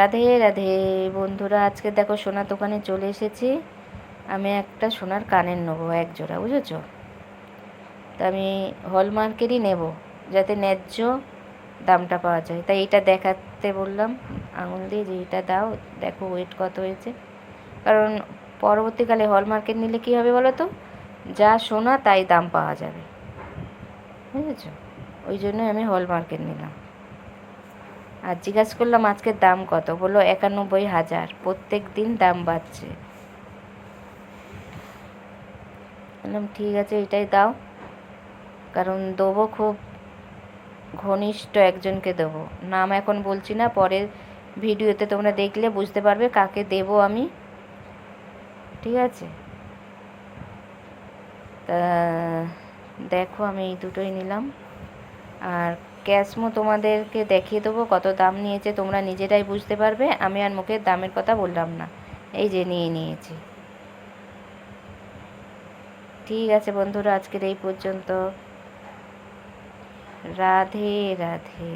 রাধে রাধে। বন্ধুরা, আজকে দেখো সোনার দোকানে চলে এসেছি। আমি একটা সোনার কানের নেব এক জোড়া বুঝেছ? তা আমি হলমার্কেরই নেব, যাতে ন্যায্য দামটা পাওয়া যায়। তাই এটা দেখাতে বললাম, আঙুল দিয়ে যে এটা দাও, দেখো ওয়েট কত হয়েছে। কারণ পরবর্তীকালে হলমার্কেট নিলে কী হবে বলো তো? যা সোনা তাই দাম পাওয়া যাবে। বুঝেছ? ওই জন্যই আমি হলমার্কেট নিলাম। আর জিজ্ঞাসা করলাম, আজকের দাম কত? বলল, একানব্বই হাজার। প্রত্যেক দিন দাম বাড়ছে। বললাম, ঠিক আছে, এটাই দাও। কারণ দেবো খুব ঘনিষ্ঠ একজনকে দেবো। নাম এখন বলছি না, পরের ভিডিওতে তোমরা দেখলে বুঝতে পারবে কাকে দেবো আমি। ঠিক আছে? তা দেখো, আমি এই দুটোই নিলাম। আর ক্যাশমো তোমাদেরকে দেখিয়ে দেবো, কত দাম নিয়েছে তোমরা নিজেরাই বুঝতে পারবে। আমি আর মুখের দামের কথা বললাম না। এই যে নিয়ে নিয়েছি। ঠিক আছে বন্ধুরা, আজকের এই পর্যন্ত। রাধে রাধে।